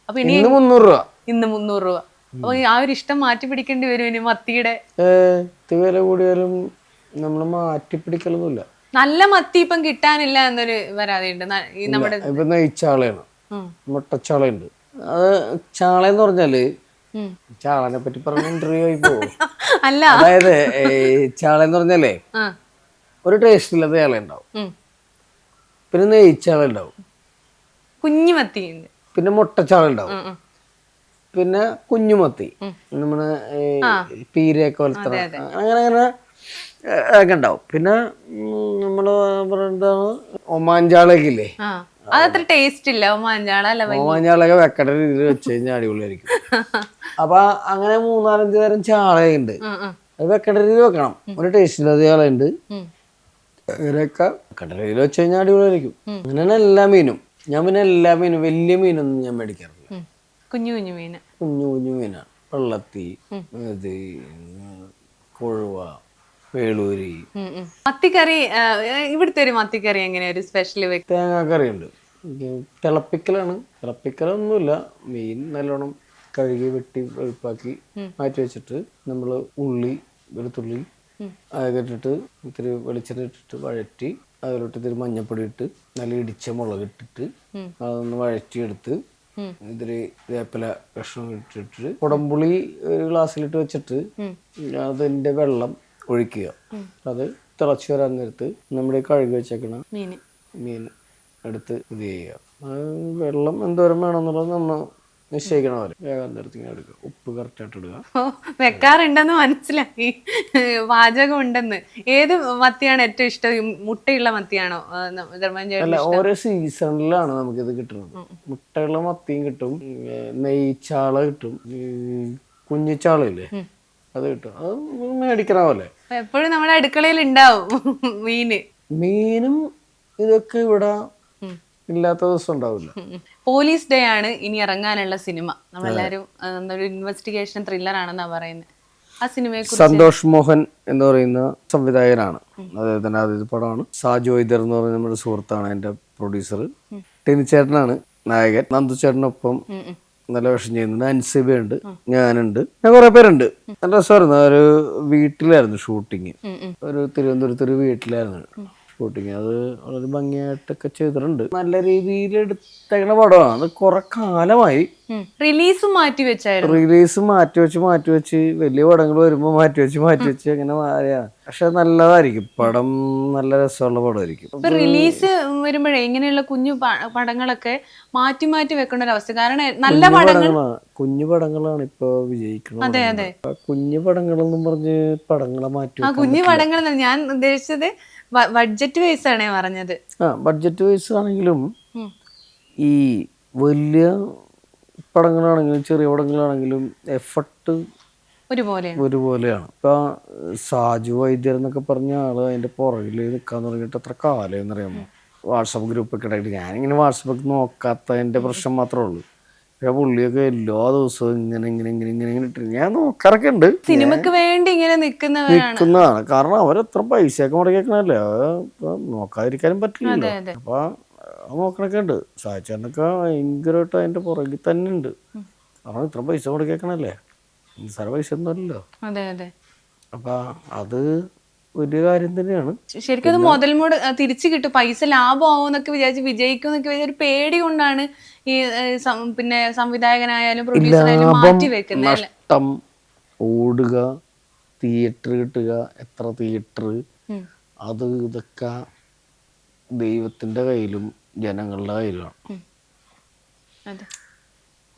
[SPEAKER 2] അപ്പൊ ഇനി
[SPEAKER 1] ഇന്ന് മുന്നൂറ് രൂപ.
[SPEAKER 2] ഇന്ന് മുന്നൂറ് രൂപ. അപ്പൊ ആ ഒരു ഇഷ്ടം മാറ്റി പിടിക്കേണ്ടി വരും ഇനി മത്തിയുടെ?
[SPEAKER 1] വില കൂടിയാലും നമ്മൾ മാറ്റിപ്പിടിക്കലൊന്നുമില്ല
[SPEAKER 2] നല്ല മത്തി ഇപ്പം കിട്ടാനില്ല എന്നൊരു പരാതിയുണ്ട്. നമ്മുടെ
[SPEAKER 1] ഇപ്പൊ നെയ്ച്ചാളയാണ്. മുട്ടച്ചാളയുണ്ട് അത് ചാളയെന്ന്
[SPEAKER 2] പറഞ്ഞാൽ.
[SPEAKER 1] ചാളനെ പറ്റി പറഞ്ഞ ഇന്റർവ്യൂ ആയി പോകും
[SPEAKER 2] അല്ല.
[SPEAKER 1] അതായത് ചാളയെന്ന് പറഞ്ഞാലേ ഒരു ടേസ്റ്റ് ഇല്ലാത്ത ചാള ഉണ്ടാവും പിന്നെ നെയ്ച്ചാള ഉണ്ടാവും
[SPEAKER 2] കുഞ്ഞു മത്തിയുണ്ട്.
[SPEAKER 1] പിന്നെ മുട്ടച്ചാള ഉണ്ടാവും
[SPEAKER 2] ഉം, ഉം.
[SPEAKER 1] പിന്നെ കുഞ്ഞുമത്തി. നമ്മുടെ പീരയൊക്കെ വളർത്തണ അങ്ങനെ അങ്ങനെ ഒക്കെ ഉണ്ടാവും. പിന്നെ നമ്മൾ എന്താണ്? ഒമാൻചാളയൊക്കെ ഇല്ലേ
[SPEAKER 2] അതത്ര ടേസ്റ്റ് ഇല്ല.
[SPEAKER 1] ഓമാഞ്ചാളൊക്കെ വെക്കട രീതിയിൽ വെച്ച് കഴിഞ്ഞാൽ അടിപൊളിയായിരിക്കും. അപ്പൊ അങ്ങനെ മൂന്നാലഞ്ച് തരം ചാളയുണ്ട്. അത് വെക്കട രീതിയിൽ വെക്കണം. ഒരു ടേസ്റ്റ് ഇല്ലാത്ത ചാളയുണ്ട്. അങ്ങനെയൊക്കെ വെക്കട രീതിയിൽ വെച്ച് കഴിഞ്ഞാൽ അടിപൊളിയായിരിക്കും. അങ്ങനെയാണ് എല്ലാ മീനും. ഞാൻ പിന്നെ എല്ലാ മീനും വലിയ മീനൊന്നും ഞാൻ മേടിക്കാറില്ല.
[SPEAKER 2] കുഞ്ഞു കുഞ്ഞു മീന്.
[SPEAKER 1] കുഞ്ഞു കുഞ്ഞു മീനാണ് വെള്ളത്തി ഇത് കൊഴുവ വേളൂരി.
[SPEAKER 2] മത്തിക്കറി ഇവിടുത്തെ ഒരു മത്തിക്കറി എങ്ങനെയാ ഒരു സ്പെഷ്യൽ
[SPEAKER 1] തേങ്ങാക്കറി ഉണ്ട് തിളപ്പിക്കലാണ്. തിളപ്പിക്കലൊന്നുമില്ല. മീൻ നല്ലോണം കഴുകി വെട്ടി വെളുപ്പാക്കി മാറ്റി വെച്ചിട്ട് നമ്മൾ ഉള്ളി ഒരു തുള്ളി ഇട്ടിട്ട് ഇത്തിരി വെളിച്ചെണ്ണ ഇട്ടിട്ട് വഴറ്റി അതിലോട്ട് ഇത്തിരി മഞ്ഞപ്പൊടി ഇട്ട് നല്ല ഇടിച്ച മുളക് ഇട്ടിട്ട് അതൊന്ന് വഴറ്റിയെടുത്ത് ഇതിൽ വേപ്പില കഷ്ണം ഇട്ടിട്ട് കുടംപുളി ഒരു ഗ്ലാസ്സിലിട്ട് വെച്ചിട്ട് അതിന്റെ വെള്ളം ഒഴിക്കുക. അത് തിളച്ചു വരാൻ നേരത്ത് നമ്മുടെ ഈ കഴുകി വെച്ചേക്കണ
[SPEAKER 2] മീൻ.
[SPEAKER 1] മീൻ എടുത്ത് ഇത് ചെയ്യുക. വെള്ളം എന്തോരം വേണമെന്നുള്ളത് നമ്മൾ നിശ്ചയിക്കണ പോലെ വേഗം നിർത്തിങ്ങനെ എടുക്കുക ഉപ്പ് കറക്റ്റായിട്ട് ഇടുക.
[SPEAKER 2] വെക്കാറുണ്ടെന്ന് മനസ്സിലായി. പാചകം ഉണ്ടെന്ന് ഏത് മത്തിയാണ് ഏറ്റവും ഇഷ്ടം? മുട്ടയുള്ള മത്തിയാണോ?
[SPEAKER 1] അല്ല ഓരോ സീസണിലാണ് നമുക്ക് ഇത് കിട്ടുന്നത് മുട്ടയുള്ള മത്തിയും കിട്ടും. നെയ്ച്ചാള കിട്ടും. കുഞ്ഞിച്ചാളയില്ലേ അത് കിട്ടും. അത് മേടിക്കണ പോലെ.
[SPEAKER 2] എപ്പോഴും നമ്മുടെ അടുക്കളയിൽ ഉണ്ടാവും മീന്
[SPEAKER 1] മീനും ഇതൊക്കെ ഇവിടെ ഇല്ലാത്ത ദിവസം ഉണ്ടാവില്ല.
[SPEAKER 2] പോലീസ് ഡേ ആണ് ഇനി ഇറങ്ങാനുള്ള സിനിമ. നമ്മളെല്ലാരും ഒരു ഇൻവെസ്റ്റിഗേഷൻ ത്രില്ലർ ആണെന്നാ പറയുന്നത്. ആ സിനിമയെ
[SPEAKER 1] സന്തോഷ് മോഹൻ എന്ന് പറയുന്ന സംവിധായകനാണ്. അദ്ദേഹത്തിന്റെ ആദ്യത്തെ പടമാണ്. സാജു വൈദ്യർ എന്ന് പറയുന്ന നമ്മുടെ സുഹൃത്താണ് എന്റെ പ്രൊഡ്യൂസർ ടെനിച്ചേട്ടനാണ് നായകൻ. നന്ദു ചേട്ടനൊപ്പം നല്ല വേഷം ചെയ്യുന്നുണ്ട്. അൻസിബയുണ്ട് ഞാനുണ്ട്. ഞാൻ കുറെ പേരുണ്ട്. നല്ല രസമായിരുന്നു. ഒരു വീട്ടിലായിരുന്നു ഷൂട്ടിങ്. ഒരു തിരുവനന്തപുരത്ത് ഒരു വീട്ടിലായിരുന്നു. ഷൂട്ടിങ് അത് വളരെ ഭംഗിയായിട്ടൊക്കെ ചെയ്തിട്ടുണ്ട്. നല്ല രീതിയിൽ എടുത്തേക്കണ പടമാണ്. അത് കുറെ കാലമായി.
[SPEAKER 2] റിലീസ് മാറ്റി വെച്ചായിരുന്നു.
[SPEAKER 1] റിലീസ് മാറ്റി വെച്ച് മാറ്റി വെച്ച്. വലിയ പടങ്ങൾ വരുമ്പോൾ മാറ്റി വെച്ച് മാറ്റി വെച്ച് അങ്ങനെ മാറിയാണ് പക്ഷെ നല്ലതായിരിക്കും. പടം നല്ല രസമുള്ള പടമായിരിക്കും.
[SPEAKER 2] ഇപ്പൊ റിലീസ് വരുമ്പോഴേ ഇങ്ങനെയുള്ള കുഞ്ഞു പടങ്ങളൊക്കെ മാറ്റി മാറ്റി വെക്കേണ്ട ഒരു അവസ്ഥ. കാരണം നല്ല പടങ്ങൾ
[SPEAKER 1] പടങ്ങളാണ് കുഞ്ഞു പടങ്ങളാണ് ഇപ്പൊ വിജയിക്കുന്നത്
[SPEAKER 2] അതെ അതെ.
[SPEAKER 1] കുഞ്ഞു പടങ്ങളെന്നും പറഞ്ഞ് പടങ്ങളെ മാറ്റി
[SPEAKER 2] ആ കുഞ്ഞു പടങ്ങൾ ഞാൻ ഉദ്ദേശിച്ചത് ബഡ്ജറ്റ് വൈസ് ആണേ പറഞ്ഞത്.
[SPEAKER 1] ആ ബഡ്ജറ്റ് വൈസ് ആണെങ്കിലും ഈ വലിയ പടങ്ങളാണെങ്കിലും ചെറിയ പടങ്ങളാണെങ്കിലും എഫർട്ട്
[SPEAKER 2] ഒരുപോലെയാണ്.
[SPEAKER 1] ഒരുപോലെയാണ്. ഇപ്പൊ സാജു വൈദ്യർ എന്നൊക്കെ പറഞ്ഞ ആൾ അതിന്റെ പുറകിൽ നിൽക്കാൻ തുടങ്ങിയിട്ട് എത്ര കാലം എന്നറിയാമോ? വാട്സപ്പ് ഗ്രൂപ്പൊക്കെ ഇടായിട്ട് ഞാനിങ്ങനെ വാട്സപ്പ് നോക്കാത്തതിന്റെ പ്രശ്നം മാത്രമേ ഉള്ളൂ. പക്ഷെ പുള്ളിയൊക്കെ എല്ലാ ദിവസവും ഇങ്ങനെ ഇങ്ങനെ ഇങ്ങനെ ഇങ്ങനെ ഇങ്ങനെ ഇട്ട് ഞാൻ നോക്കാറൊക്കെ ഉണ്ട്
[SPEAKER 2] സിനിമക്ക് വേണ്ടി ഇങ്ങനെ
[SPEAKER 1] നിൽക്കുന്നതാണ്. കാരണം അവരെത്ര പൈസയൊക്കെ മുടക്കിയേക്കണല്ലേ നോക്കാതിരിക്കാനും പറ്റില്ലല്ലോ. അപ്പൊ നോക്കണൊക്കെ ഉണ്ട് സാഹിച്ചേട്ടനൊക്കെ ഭയങ്കരമായിട്ട് അതിന്റെ പുറകിൽ തന്നെ ഉണ്ട്. കാരണം ഇത്ര പൈസ മുടക്കിയേക്കണല്ലേ നിസ്സാര പൈസ ഒന്നും അല്ലല്ലോ.
[SPEAKER 2] അതെ അതെ.
[SPEAKER 1] അപ്പൊ അത് വലിയ കാര്യം തന്നെയാണ്.
[SPEAKER 2] ശരിക്കും അത് മുതൽ മുട തിരിച്ചു കിട്ടും. പൈസ ലാഭമാവും എന്നൊക്കെ വിചാരിച്ച് വിജയിക്കും എന്നൊക്കെ വിചാരിച്ച ഒരു പേടി കൊണ്ടാണ് ഈ സം- പിന്നെ സംവിധായകനായാലും പ്രൊഡ്യൂസറായാലും മാറ്റി വെക്കുന്നത് അല്ലേ?
[SPEAKER 1] നഷ്ടം ഓടുക തിയേറ്റർ കിട്ടുക എത്ര തിയേറ്റർ
[SPEAKER 2] ഉം.
[SPEAKER 1] അത് ഇതൊക്കെ ദൈവത്തിന്റെ കയ്യിലും ജനങ്ങളുടെ കയ്യിലുമാണ്.
[SPEAKER 2] അതെ.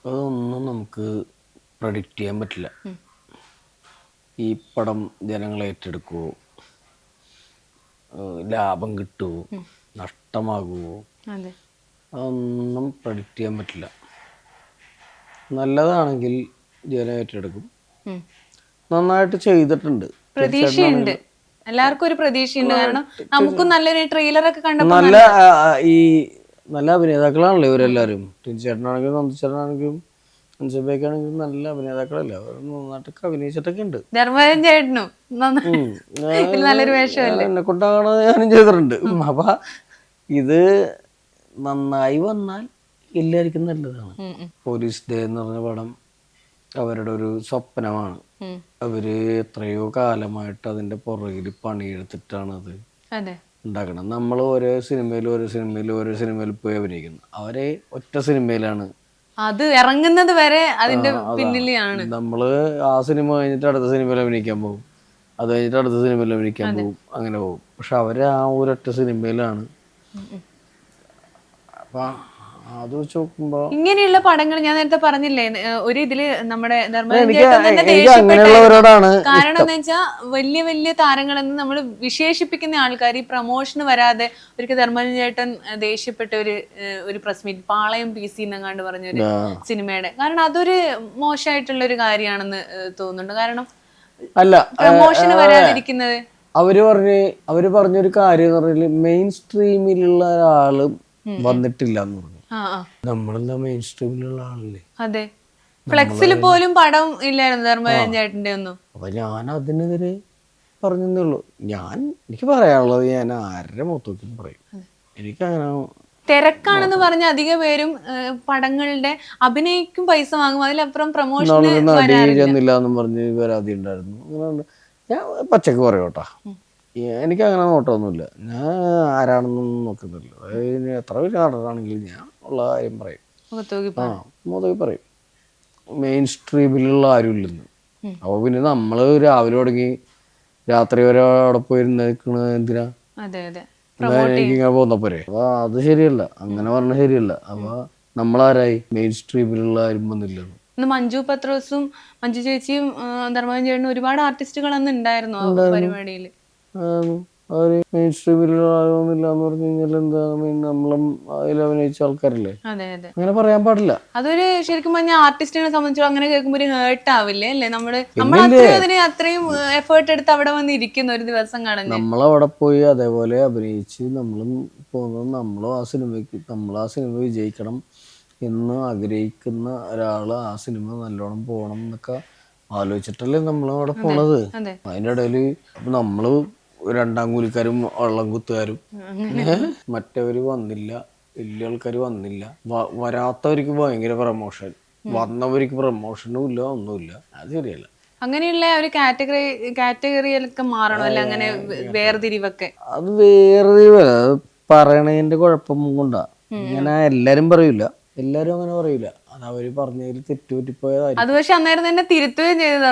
[SPEAKER 1] അതൊന്നും നമുക്ക് പ്രഡിക്റ്റ് ചെയ്യാൻ പറ്റില്ല. ഈ പടം ജനങ്ങൾ ഏറ്റെടുക്കുമോ ഏഹ് ലാഭം കിട്ടുമോ നഷ്ടമാകുമോ
[SPEAKER 2] അതെ.
[SPEAKER 1] അതൊന്നും പ്രഡിക്റ്റ് ചെയ്യാൻ പറ്റില്ല. നല്ലതാണെങ്കിൽ ജനം ഏറ്റെടുക്കും. നന്നായിട്ട് ചെയ്തിട്ടുണ്ട്.
[SPEAKER 2] പ്രതീക്ഷയുണ്ട്. എല്ലാവർക്കും ഒരു പ്രതീക്ഷയുണ്ട്. കാരണം നമുക്കും നല്ലൊരു ട്രെയിലർ ഒക്കെ കണ്ടപ്പോൾ
[SPEAKER 1] നല്ല ഈ നല്ല അഭിനേതാക്കളാണല്ലോ ഇവരെല്ലാവരും. ടിൻചേട്ടനാണെങ്കിലും നന്ദിച്ചേട്ടനാണെങ്കിലും അൻസബേക്കാണെങ്കിലും നല്ല അഭിനേതാക്കളല്ലേ? അവർ നന്നായിട്ടൊക്കെ അഭിനയിച്ചിട്ടൊക്കെ ഉണ്ട്.
[SPEAKER 2] ധർമ്മജൻ ചേട്ടനും നല്ലൊരു വേഷമല്ലേ?
[SPEAKER 1] എന്നെ കൊണ്ടാണ് ഞാനും ചെയ്തിട്ടുണ്ട്. അപ്പൊ ഇത് നന്നായി വന്നാൽ എല്ലാവർക്കും നല്ലതാണ്. പോലീസ് ഡേ എന്ന് പറഞ്ഞ പടം അവരുടെ ഒരു സ്വപ്നമാണ്. അവർ എത്രയോ കാലമായിട്ട് അതിന്റെ പുറകിൽ പണിയെടുത്തിട്ടാണ് അത്
[SPEAKER 2] അതെ.
[SPEAKER 1] ഉണ്ടാക്കണം നമ്മൾ ഓരോ സിനിമയിൽ ഓരോ സിനിമയിൽ ഓരോ സിനിമയിൽ പോയി അഭിനയിക്കുന്നു. അവരെ ഒറ്റ സിനിമയിലാണ്
[SPEAKER 2] അത് ഇറങ്ങുന്നത് വരെ അതിന്റെ പിന്നിലാണ്
[SPEAKER 1] നമ്മൾ ആ സിനിമ കഴിഞ്ഞിട്ട് അടുത്ത സിനിമയിൽ അഭിനയിക്കാൻ പോകും. അത് കഴിഞ്ഞിട്ട് അടുത്ത സിനിമയിൽ അഭിനയിക്കാൻ പോകും. അങ്ങനെ പോകും. പക്ഷെ അവർ ആ ഒരൊറ്റ സിനിമയിലാണ്. അപ്പൊ അത് വെച്ച് നോക്കുമ്പോ
[SPEAKER 2] ഇങ്ങനെയുള്ള പടങ്ങൾ ഞാൻ നേരത്തെ പറഞ്ഞില്ലേ ഒരു ഇതിൽ നമ്മുടെ
[SPEAKER 1] അങ്ങനെയുള്ളവരോടാണ്
[SPEAKER 2] കാരണം എന്ന് വെച്ചാൽ വലിയ വലിയ താരങ്ങളെന്ന് നമ്മൾ വിശേഷിപ്പിക്കുന്ന ആൾക്കാർ ഈ പ്രൊമോഷന് വരാതെ ഒരിക്കൽ ധർമ്മജൻ ചേട്ടൻ ദേഷ്യപ്പെട്ട ഒരു ഒരു press meet Palayam P C എന്നങ്ങാണ്ട് പറഞ്ഞൊരു
[SPEAKER 1] ഒരു
[SPEAKER 2] സിനിമയുടെ. കാരണം അതൊരു മോശമായിട്ടുള്ള ഒരു കാര്യമാണെന്ന് തോന്നുന്നുണ്ട്. കാരണം
[SPEAKER 1] അല്ല
[SPEAKER 2] പ്രൊമോഷന് വരാതിരിക്കുന്നത്
[SPEAKER 1] അവർ പറഞ്ഞ അവർ പറഞ്ഞൊരു കാര്യം എന്ന് പറഞ്ഞാൽ മെയിൻ സ്ട്രീമിലുള്ള ഒരാൾ വന്നിട്ടില്ല എന്ന് പറഞ്ഞു. നമ്മളെന്താ മെയിൻ സ്ട്രീമിലുള്ള ആളല്ലേ?
[SPEAKER 2] അതെ. ഫ്ലെക്സിൽ പോലും പടം ഇല്ലായിരുന്നു ധർമ്മജൻ ചേട്ടന്റെ ഒന്നും.
[SPEAKER 1] അപ്പൊ ഞാൻ അതിനെതിരെ പറഞ്ഞു ഞാൻ എനിക്ക് പറയാനുള്ളത് ഞാൻ ആരുടെ മൊത്തത്തിൽ പറയും. എനിക്കങ്ങനെ
[SPEAKER 2] തിരക്കാണെന്ന് പറഞ്ഞ അധിക പേരും പടങ്ങളുടെ അഭിനയിക്കും പൈസ വാങ്ങും. അതിലപ്പുറം
[SPEAKER 1] പ്രൊമോഷൻ എന്നും പറഞ്ഞ് പരാതി ഉണ്ടായിരുന്നു. അങ്ങനെ ഞാൻ പച്ചക്ക് പറയോട്ടാ എനിക്ക് അങ്ങനെ നോട്ടമൊന്നുമില്ല. ഞാൻ ആരാണെന്നൊന്നും നോക്കുന്നില്ല. എത്ര വലിയ നടനാണെങ്കിലും ഞാൻ ഉള്ള കാര്യം പറയും. ആ മുതുകി പറയും. മെയിൻ സ്ട്രീമിലുള്ള ആരും ഇല്ലെന്ന് അപ്പോൾ പിന്നെ നമ്മൾ രാവിലെ തുടങ്ങി രാത്രി വരെ അവിടെ പോയി നിൽക്കണത് എന്തിനാ? ഇങ്ങനെ പോരെ? അപ്പൊ അത് ശരിയല്ല. അങ്ങനെ പറഞ്ഞ ശരിയല്ല. അപ്പൊ നമ്മളാരായി? മെയിൻ സ്ട്രീമിലുള്ള ആരും വന്നില്ലെന്ന്
[SPEAKER 2] മഞ്ജു പത്രോസും മഞ്ജു ചേച്ചിയും ധർമ്മജൻ ചേട്ടനും ഒരുപാട് ആർട്ടിസ്റ്റുകൾ അന്ന് ഉണ്ടായിരുന്നു പരിപാടിയിൽ
[SPEAKER 1] അവർ മെയിൻ സ്ട്രീമിലുള്ള ആരൊന്നുമില്ല എന്ന് പറഞ്ഞു കഴിഞ്ഞാൽ എന്താ മീൻ നമ്മളും അതിൽ അഭിനയിച്ച ആൾക്കാരല്ലേ? അങ്ങനെ പറയാൻ പാടില്ല.
[SPEAKER 2] അതൊരു ശരിക്കും പറഞ്ഞാൽ ആർട്ടിസ്റ്റിനെ സംബന്ധിച്ചു അങ്ങനെ കേൾക്കുമ്പോൾ ഒരു ഹേർട്ട് ആവില്ലേ അല്ലേ? നമ്മൾ അതിന് അത്രയും എഫേർട്ട് എടുത്ത് അവിടെ വന്ന് ഇരിക്കുന്ന ഒരു ദിവസം കളഞ്ഞ്
[SPEAKER 1] നമ്മളവിടെ പോയി അതേപോലെ അഭിനയിച്ച് നമ്മളും പോകുന്നത് നമ്മളും ആ സിനിമയ്ക്ക് നമ്മൾ ആ സിനിമ വിജയിക്കണം എന്ന് ആഗ്രഹിക്കുന്ന ഒരാൾ ആ സിനിമ നല്ലോണം പോകണം എന്നൊക്കെ ആലോചിച്ചിട്ടല്ലേ നമ്മൾ അവിടെ പോണത്.
[SPEAKER 2] അതിന്റെ
[SPEAKER 1] അതിന്റെ ഇടയിൽ നമ്മൾ നമ്മൾ രണ്ടാം കൂലിക്കാരും വള്ളം കുത്തുകാരും. മറ്റവര് വന്നില്ല. വലിയ ആൾക്കാർ വന്നില്ല. വരാത്തവർക്ക് ഭയങ്കര പ്രമോഷൻ വന്നവർക്ക് പ്രമോഷനും ഇല്ല ഒന്നുമില്ല അത് ശരിയല്ല.
[SPEAKER 2] അങ്ങനെയുള്ള ഒരു കാറ്റഗറി കാറ്റഗറിയിലൊക്കെ മാറണം? അല്ല അങ്ങനെ വേർതിരിവൊക്കെ?
[SPEAKER 1] അത് വേറെ അത് പറയണതിന്റെ കുഴപ്പം കൊണ്ടാ. ഇങ്ങനെ എല്ലാരും പറയൂല. എല്ലാരും അങ്ങനെ പറയൂല. അത് അവർ പറഞ്ഞതിൽ തെറ്റുപറ്റിപ്പോയതായിരിക്കും
[SPEAKER 2] അത് പക്ഷെ അന്നേരം തന്നെ തിരുത്തുകയും ചെയ്തു.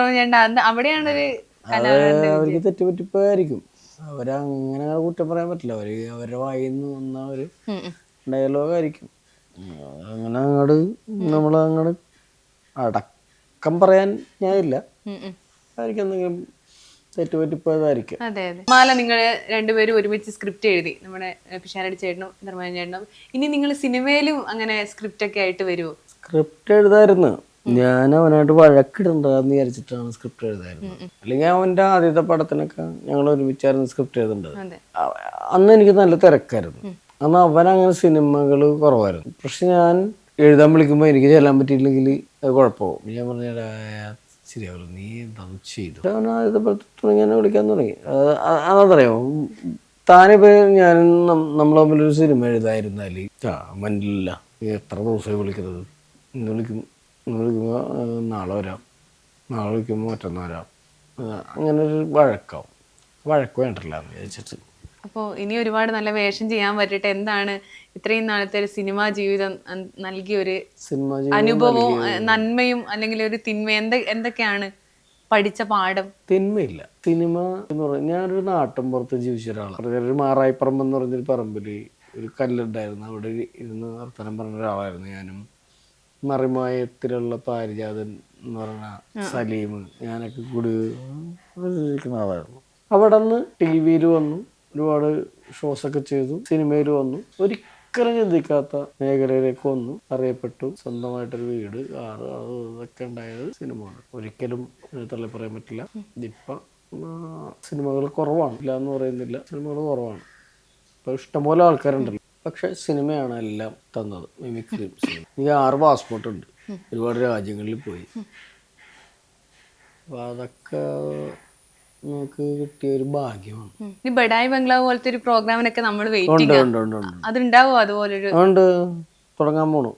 [SPEAKER 2] അവിടെയാണ് ഒരു
[SPEAKER 1] അവർക്ക് തെറ്റുപറ്റിപ്പോയായിരിക്കും അവരങ്ങനെ കുറ്റം പറയാൻ പറ്റില്ല. അവർ അവരുടെ വായിന്ന് വന്ന ഒരു. ഡയലോഗ് ആയിരിക്കും. അങ്ങനെ അങ്ങോട്ട് നമ്മൾ അങ്ങോട്ട് അടക്കം പറയാൻ ഞാനില്ല. ആയിരിക്കും എന്തെങ്കിലും തെറ്റുപറ്റിപ്പോയതായിരിക്കും.
[SPEAKER 2] അതെ അതെ. മാല നിങ്ങൾ രണ്ടുപേരും ഒരുമിച്ച് സ്ക്രിപ്റ്റ് എഴുതി. നമ്മുടെ പിഷാരടി ചേട്ടനും നിർമ്മാണ ചേട്ടനും. ഇനി നിങ്ങൾ സിനിമയിലും അങ്ങനെ സ്ക്രിപ്റ്റ് ഒക്കെ ആയിട്ട് വരുമോ
[SPEAKER 1] സ്ക്രിപ്റ്റ് എഴുതായിരുന്നു. ഞാൻ അവനായിട്ട് വഴക്കിടണ്ടെന്ന് വിചാരിച്ചിട്ടാണ് സ്ക്രിപ്റ്റ് എഴുതായിരുന്നത് അല്ലെങ്കിൽ അവന്റെ ആദ്യത്തെ പടത്തിനൊക്കെ ഞങ്ങൾ ഒരുമിച്ചായിരുന്നു സ്ക്രിപ്റ്റ് എഴുതേണ്ടത്. അന്ന് എനിക്ക് നല്ല തിരക്കായിരുന്നു. അന്ന് അവൻ അങ്ങനെ സിനിമകൾ കുറവായിരുന്നു. പക്ഷെ ഞാൻ എഴുതാൻ വിളിക്കുമ്പോൾ എനിക്ക് ചെല്ലാൻ പറ്റിയില്ലെങ്കിൽ അത് കുഴപ്പമാവും. ഞാൻ പറഞ്ഞ ശരിയാവില്ല നീ എന്താ ചെയ്തു. അവൻ ആദ്യത്തെ പടത്തിൽ തുടങ്ങി എന്നെ വിളിക്കാൻ തുടങ്ങി. അതറിയാമോ താനിപ്പോ ഞാൻ നമ്മൾ തമ്മിലൊരു സിനിമ എഴുതായിരുന്നാൽ ആ മനിലില്ല എത്ര ദിവസമായി വിളിക്കുന്നത്? ഇന്ന് ഇന്ന് വിളിക്കുമ്പോൾ നാളെ വരാം. നാളെ വിളിക്കുമ്പോൾ മറ്റന്നാൾ വരാം. അങ്ങനെ ഒരു വഴക്കാവും. വഴക്ക് വേണ്ടല്ല എന്ന് വിചാരിച്ചിട്ട്.
[SPEAKER 2] അപ്പോൾ ഇനി ഒരുപാട് നല്ല വേഷം ചെയ്യാൻ പറ്റിയിട്ട് എന്താണ് ഇത്രയും നാളത്തെ ഒരു സിനിമാ ജീവിതം നൽകിയ ഒരു
[SPEAKER 1] സിനിമ
[SPEAKER 2] അനുഭവവും നന്മയും അല്ലെങ്കിൽ ഒരു തിന്മ എന്ത എന്തൊക്കെയാണ് പഠിച്ച പാഠം?
[SPEAKER 1] തിന്മയില്ല. സിനിമ എന്ന് പറഞ്ഞാൽ ഞാനൊരു നാട്ടിൻ പുറത്ത് ജീവിച്ച ഒരാളാണ് ഒരു മാറായിപ്പറമ്പ് എന്ന് പറഞ്ഞൊരു പറമ്പിൽ ഒരു കല്ലുണ്ടായിരുന്നു. അവിടെ ഇരുന്ന് വർത്തനം പറഞ്ഞ ഒരാളായിരുന്നു ഞാനും. മറിമായത്തിലുള്ള പാരിജാതൻ എന്ന് പറഞ്ഞ സലീം ഞാനൊക്കെ കൂടി ആളായിരുന്നു. അവിടെ നിന്ന് ടി വിയിൽ വന്നു ഒരുപാട് ഷോസ് ഒക്കെ ചെയ്തു സിനിമയിൽ വന്നു. ഒരിക്കലും ചിന്തിക്കാത്ത മേഖലയിലേക്ക് വന്നു. അറിയപ്പെട്ടു. സ്വന്തമായിട്ടൊരു വീട് കാറ് അത് ഇതൊക്കെ ഉണ്ടായത് സിനിമയാണ് ഒരിക്കലും തള്ളി പറയാൻ പറ്റില്ല. ഇപ്പം സിനിമകൾ കുറവാണ്. ഇല്ല എന്ന് പറയുന്നില്ല. സിനിമകൾ കുറവാണ്. ഇപ്പോൾ ഇഷ്ടംപോലെ ആൾക്കാരുണ്ടല്ലോ. പക്ഷെ സിനിമയാണ് എല്ലാം തന്നത്. മിമിക്രി സിനിമ എനിക്ക് ആറ് പാസ്പോർട്ട് ഉണ്ട്. ഒരുപാട് രാജ്യങ്ങളിൽ പോയി. അപ്പൊ അതൊക്കെ നമുക്ക് കിട്ടിയ ഒരു ഭാഗ്യമാണ്.
[SPEAKER 2] ഉം. ബഡായി ബംഗ്ലാവ് പോലത്തെ ഒരു പ്രോഗ്രാമിനൊക്കെ നമ്മൾ
[SPEAKER 1] ഉണ്ട് ഉണ്ട് ഉണ്ട് ഉണ്ട്.
[SPEAKER 2] അതുണ്ടാവോ അതുപോലൊരു?
[SPEAKER 1] അതുകൊണ്ട് തുടങ്ങാൻ പോണു.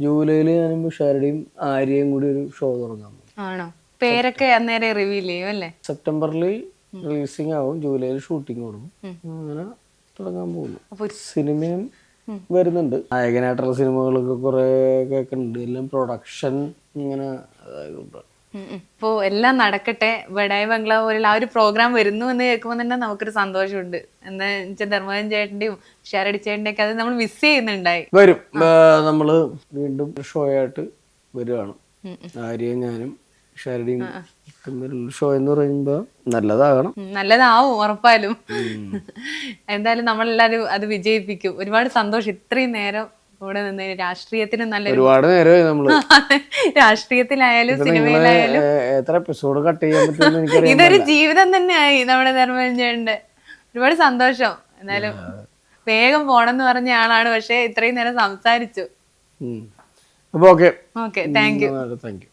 [SPEAKER 1] ജൂലൈയിൽ ഞാനും ഉഷാരുടെയും ആര്യയും കൂടി ഒരു ഷോ തുടങ്ങാൻ പോകും
[SPEAKER 2] ആണോ? പേരൊക്കെ അന്നേരം റിവീൽ ചെയ്യും അല്ലേ?
[SPEAKER 1] സെപ്റ്റംബറിൽ റിലീസിംഗ് ആവും. ജൂലൈയിൽ ഷൂട്ടിംഗ് കൊടുക്കും. അങ്ങനെ തുടങ്ങാൻ പോകുന്നു. സിനിമയും വരുന്നുണ്ട്. നായകനായിട്ടുള്ള സിനിമകളൊക്കെ കുറെ കേൾക്കുന്നുണ്ട്. എല്ലാം പ്രൊഡക്ഷൻ ഇങ്ങനെ
[SPEAKER 2] ഉം. എല്ലാം നടക്കട്ടെ. വെടായ് ബംഗ്ലാവ് പോലുള്ള ആ ഒരു പ്രോഗ്രാം വരുന്നു എന്ന് കേൾക്കുമ്പോൾ തന്നെ നമുക്കൊരു സന്തോഷമുണ്ട്. എന്താ വെച്ചാൽ ധർമ്മജൻ ചേട്ടന്റെയും ഷാരടി ചേട്ടന്റെ ഒക്കെ അത് നമ്മൾ മിസ് ചെയ്യുന്നുണ്ടായി.
[SPEAKER 1] വരും. നമ്മൾ നമ്മൾ വീണ്ടും ഷോ ആയിട്ട് വരുവാണ്. ആര്യയും ഞാനും ഷാരടിയും ഷോ എന്ന് പറയുമ്പോ നല്ലതാകണം.
[SPEAKER 2] നല്ലതാവും ഉറപ്പായാലും. എന്തായാലും നമ്മളെല്ലാരും അത് വിജയിപ്പിക്കും. ഒരുപാട് സന്തോഷം ഇത്രയും നേരം ഇവിടെ നിന്ന് രാഷ്ട്രീയത്തിന് നല്ലൊരു
[SPEAKER 1] ഒരുപാട് നേരമായി നമ്മൾ.
[SPEAKER 2] രാഷ്ട്രീയത്തിലായാലും സിനിമയിലായാലും.
[SPEAKER 1] എത്ര എപ്പിസോഡ് കട്ട് ചെയ്യാൻ
[SPEAKER 2] ഇതൊരു ജീവിതം തന്നെയായി നമ്മുടെ ധർമ്മജന്റെ ഒരുപാട് സന്തോഷം. എന്നാലും വേഗം പോണെന്ന് പറഞ്ഞ ആളാണ് പക്ഷെ ഇത്രയും നേരം സംസാരിച്ചു.
[SPEAKER 1] അപ്പൊ okay
[SPEAKER 2] okay thank you
[SPEAKER 1] thank you